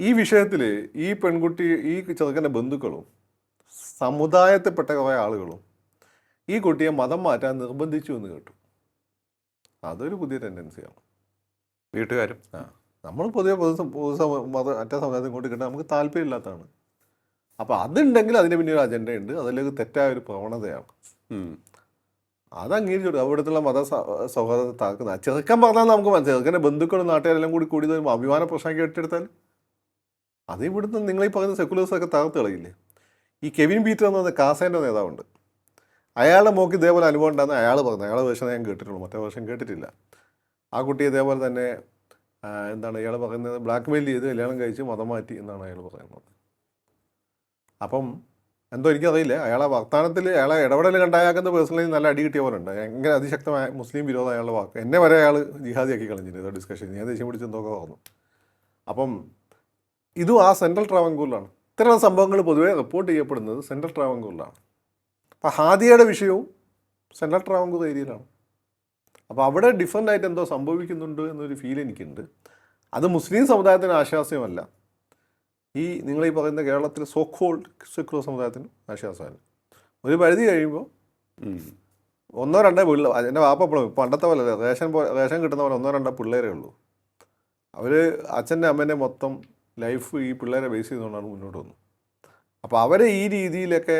ഈ വിഷയത്തിൽ ഈ പെൺകുട്ടി ഈ ചെറുക്കന്റെ ബന്ധുക്കളും സമുദായത്തിൽപ്പെട്ട കുറേ ആളുകളും ഈ കുട്ടിയെ മതം മാറ്റാൻ നിർബന്ധിച്ചു എന്ന് കേട്ടു. അതൊരു പുതിയ ടെൻഡൻസിയാണ്. വീട്ടുകാരും? ആ. നമ്മൾ പൊതുവെ പൊതു പൊതു മത മറ്റേ സമുദായത്തിൽ ഇങ്ങോട്ട് കിട്ടാൻ നമുക്ക് താല്പര്യമില്ലാത്തതാണ്. അപ്പോൾ അതുണ്ടെങ്കിൽ അതിന് പിന്നെ ഒരു അജണ്ടയുണ്ട്. അതിലേക്ക് തെറ്റായ ഒരു പ്രവണതയാണ്. അത് അംഗീകരിച്ചു അവിടുത്തെ മത സൗഹൃദത്തെ സൗഹാർദ്ദത്തെ താക്കുന്ന ചെറുക്കൻ പറഞ്ഞാൽ നമുക്ക് മനസ്സിലായി ചെറുക്കന്റെ ബന്ധുക്കളും നാട്ടുകാരെല്ലാം കൂടി കൂടി അഭിമാന പ്രശ്നമാക്കി ഏറ്റെടുത്താൽ അത് ഇവിടുന്ന് നിങ്ങൾ ഈ പറയുന്ന സെക്കുലേഴ്സൊക്കെ തകർത്ത് കളയില്ലേ? ഈ കെവിൻ പീറ്റർ എന്ന് പറഞ്ഞ കാസേന്റെ നേതാവുണ്ട്. അയാളുടെ മോക്ക് ഇതേപോലെ അനുഭവം ഉണ്ടെന്ന് അയാൾ പറഞ്ഞു. അയാളെ വേഷം ഞാൻ കേട്ടിട്ടുള്ളൂ. മറ്റേ വേഷം കേട്ടിട്ടില്ല. ആ കുട്ടി ഇതേപോലെ തന്നെ എന്താണ് ഇയാൾ പറയുന്നത്? ബ്ലാക്ക് മെയിൽ ചെയ്ത് കല്യാണം കഴിച്ച് മതം മാറ്റി എന്നാണ് അയാൾ പറയുന്നത്. അപ്പം എന്തോ എനിക്കറിയില്ല. അയാളെ വർത്തമാനത്തിൽ അയാളെ ഇടപെടൽ കണ്ടായാക്കുന്ന പേഴ്സണലി നല്ല അടി കിട്ടിയ പോലെ ഉണ്ട്. എങ്ങനെ അതിശക്തമായ മുസ്ലിം വിരോധം അയാളുടെ വാക്ക്. എന്നെ വരെ അയാൾ ജിഹാദിയാക്കി കളഞ്ഞിരുന്നു ഡിസ്കഷൻ ഞാൻ ദേഷ്യം പിടിച്ചെന്തൊക്കെ പറഞ്ഞു. അപ്പം ഇതും ആ സെൻട്രൽ ട്രാവൻകൂറിലാണ്. ഇത്തരം സംഭവങ്ങൾ പൊതുവേ റിപ്പോർട്ട് ചെയ്യപ്പെടുന്നത് സെൻട്രൽ ട്രാവൻകൂറിലാണ്. അപ്പോൾ ഹാദിയയുടെ വിഷയവും സെൻട്രൽ ട്രാവൻകൂർ ഏരിയയിലാണ്. അപ്പോൾ അവിടെ ഡിഫറന്റ് ആയിട്ട് എന്തോ സംഭവിക്കുന്നുണ്ട് എന്നൊരു ഫീൽ എനിക്കുണ്ട്. അത് മുസ്ലിം സമുദായത്തിന് ആശ്വാസ്യമല്ല. ഈ നിങ്ങൾ ഈ പറയുന്ന കേരളത്തിലെ സോക്കോൾഡ് സെക്യുലർ സമുദായത്തിന് ആശ്വാസമല്ല. ഒരു പരിധി കഴിയുമ്പോൾ ഒന്നോ രണ്ടോ പിള്ളേർ എന്റെ വാപ്പ പണ്ടത്തെ പോലെ. റേഷൻ റേഷൻ കിട്ടുന്ന പോലെ ഒന്നോ രണ്ടോ പിള്ളേരേ ഉള്ളൂ. അവർ അച്ഛന്റെ അമ്മേന്റെ മൊത്തം ലൈഫ് ഈ പിള്ളേരെ ബേസ് ചെയ്തുകൊണ്ടാണ് മുന്നോട്ട് വന്നത്. അപ്പോൾ അവരെ ഈ രീതിയിലൊക്കെ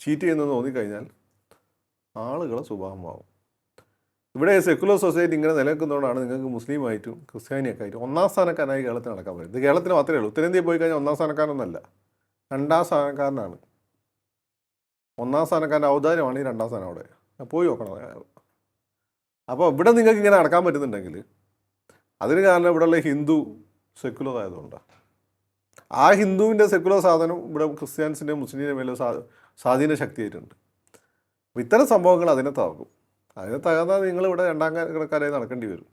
ചീറ്റ് ചെയ്യുന്നെന്ന് തോന്നിക്കഴിഞ്ഞാൽ ആളുകളെ സ്വഭാവമാവും. ഇവിടെ സെക്കുലർ സൊസൈറ്റി ഇങ്ങനെ നിലനിൽക്കുന്നതുകൊണ്ടാണ് നിങ്ങൾക്ക് മുസ്ലിമായിട്ടും ക്രിസ്ത്യാനിയൊക്കെ ആയിട്ടും ഒന്നാം സ്ഥാനക്കാരനായി കേരളത്തിൽ നടക്കാൻ പറ്റും ഇത് കേരളത്തിൽ മാത്രമേ ഉള്ളൂ. ഉത്തരേന്ത്യയിൽ പോയി കഴിഞ്ഞാൽ ഒന്നാം സ്ഥാനക്കാരനൊന്നല്ല. രണ്ടാം സ്ഥാനക്കാരനാണ്. ഒന്നാം സ്ഥാനക്കാരന്റെ ഔദാര്യമാണ് ഈ രണ്ടാം സ്ഥാനം അവിടെ. പോയി നോക്കണം അപ്പോൾ ഇവിടെ നിങ്ങൾക്ക് ഇങ്ങനെ നടക്കാൻ പറ്റുന്നുണ്ടെങ്കിൽ അതിന് കാരണം ഇവിടെയുള്ള ഹിന്ദു സെക്കുലർ ആയതുകൊണ്ടാണ് ആ ഹിന്ദുവിന്റെ സെക്കുലർ സാധനം ഇവിടെ ക്രിസ്ത്യാനിസിന്റെ മുസ്ലിമിന്റെ മേലെ സ്വാ സ്വാധീന ശക്തിയായിട്ടുണ്ട്. ഇത്തരം സംഭവങ്ങൾ അതിനെ തകർക്കും. അതിനെ തകർന്നാൽ നിങ്ങൾ ഇവിടെ രണ്ടാം കിടക്കാരായി നടക്കേണ്ടി വരും.